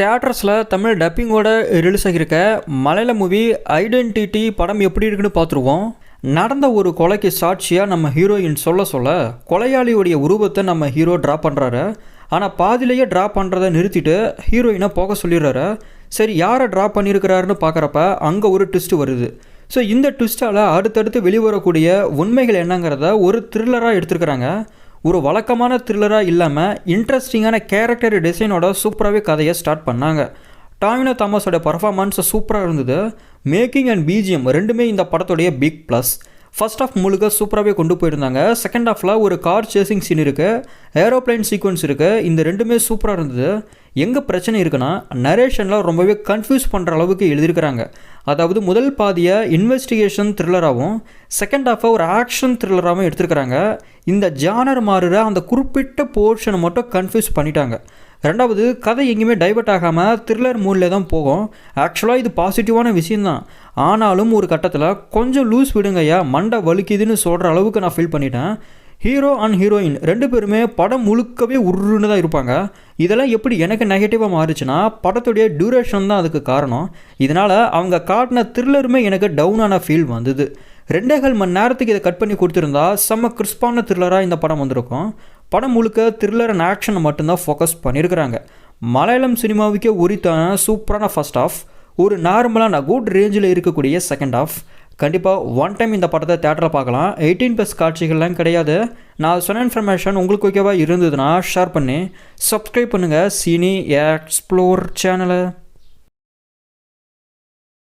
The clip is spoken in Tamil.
தேட்டர்ஸில் தமிழ் டப்பிங்கோட ரிலீஸ் ஆகியிருக்க மலையாள மூவி ஐடென்டிட்டி படம் எப்படி இருக்குன்னு பார்த்துருவோம். நடந்த ஒரு கொலைக்கு சாட்சியாக நம்ம ஹீரோயின் சொல்ல சொல்ல கொலையாளியுடைய உருவத்தை நம்ம ஹீரோ ட்ரா பண்ணுறாரு ஆனால் பாதியிலேயே ட்ரா பண்ணுறதை நிறுத்திட்டு ஹீரோயினை போக சொல்லிடுறாரு. சரி யாரை ட்ரா பண்ணியிருக்கிறாருன்னு பார்க்குறப்ப அங்கே ஒரு ட்விஸ்ட் வருது. ஸோ இந்த ட்விஸ்ட்டால் அடுத்தடுத்து வெளிவரக்கூடிய உண்மைகள் என்னங்கிறத ஒரு த்ரில்லராக எடுத்துருக்குறாங்க. ஒரு வழக்கமான த்ரில்லராக இல்லாமல் இன்ட்ரெஸ்டிங்கான கேரக்டர் டிசைனோட சூப்பராகவே கதையை ஸ்டார்ட் பண்ணாங்க. டாமினோ தாமஸோட பர்ஃபார்மன்ஸ் சூப்பராக இருந்தது. மேக்கிங் அண்ட் பிஜிஎம் ரெண்டுமே இந்த படத்துடைய பிக் ப்ளஸ் ஃபர்ஸ்ட் ஆஃப் முழுக்க சூப்பராகவே கொண்டு போயிருந்தாங்க. செகண்ட் ஆஃபில் ஒரு கார் சேசிங் சீன் இருக்குது ஏரோப்ளைன் சீக்வன்ஸ் இருக்குது இந்த ரெண்டுமே சூப்பராக இருந்தது. எங்கே பிரச்சனை இருக்குன்னா நரேஷனில் ரொம்பவே கன்ஃபியூஸ் பண்ணுற அளவுக்கு எழுதியிருக்கிறாங்க. அதாவது முதல் பாதியை இன்வெஸ்டிகேஷன் த்ரில்லராகவும் செகண்ட் ஹாஃபை ஒரு ஆக்ஷன் த்ரில்லராகவும் எடுத்திருக்கிறாங்க. இந்த ஜானர் மாறுற அந்த குறிப்பிட்ட போர்ஷனை மட்டும் கன்ஃபியூஸ் பண்ணிட்டாங்க. ரெண்டாவது கதை எங்கேயுமே டைவர்ட் ஆகாமல் த்ரில்லர் மூடில் தான் போகும். ஆக்சுவலாக இது பாசிட்டிவான விஷயந்தான் ஆனாலும் ஒரு கட்டத்தில் கொஞ்சம் லூஸ் விடுங்கய்யா மண்டை வலிக்குதுன்னு சொல்கிற அளவுக்கு நான் ஃபீல் பண்ணிட்டேன். ஹீரோ அண்ட் ஹீரோயின் ரெண்டு பேருமே படம் முழுக்கவே உருன்னு தான் இருப்பாங்க. இதெல்லாம் எப்படி எனக்கு நெகட்டிவாக மாறுச்சுன்னா படத்துடைய டியூரேஷன் தான் அதுக்கு காரணம். இதனால் அவங்க காட்டின த்ரில்லருமே எனக்கு டவுனான ஃபீல் வந்தது. ரெண்டேகால் மணி நேரத்துக்கு இதை கட் பண்ணி கொடுத்துருந்தா செம்ம கிறிஸ்பான த்ரில்லராக இந்த படம் வந்திருக்கும். படம் முழுக்க த்ரில்லர் அண்ட் ஆக்ஷனை மட்டும்தான் ஃபோக்கஸ் பண்ணியிருக்கிறாங்க மலையாளம் சினிமாவுக்கே உரித்தான சூப்பரான ஃபர்ஸ்ட் ஆஃப் ஒரு நார்மலான குட் ரேஞ்சில் இருக்கக்கூடிய செகண்ட் ஆஃப் கண்டிப்பாக ஒன் டைம் இந்த படத்தை தேட்டரில் பார்க்கலாம். எயிட்டீன் ப்ளஸ் காட்சிகள்லாம் கிடையாது. நான் சொன்ன இன்ஃபர்மேஷன் உங்களுக்கு ஓகேவாக இருந்ததுன்னா ஷேர் பண்ணி. சப்ஸ்கிரைப் பண்ணுங்கள் சினி எக்ஸ்ப்ளோர் சேனலை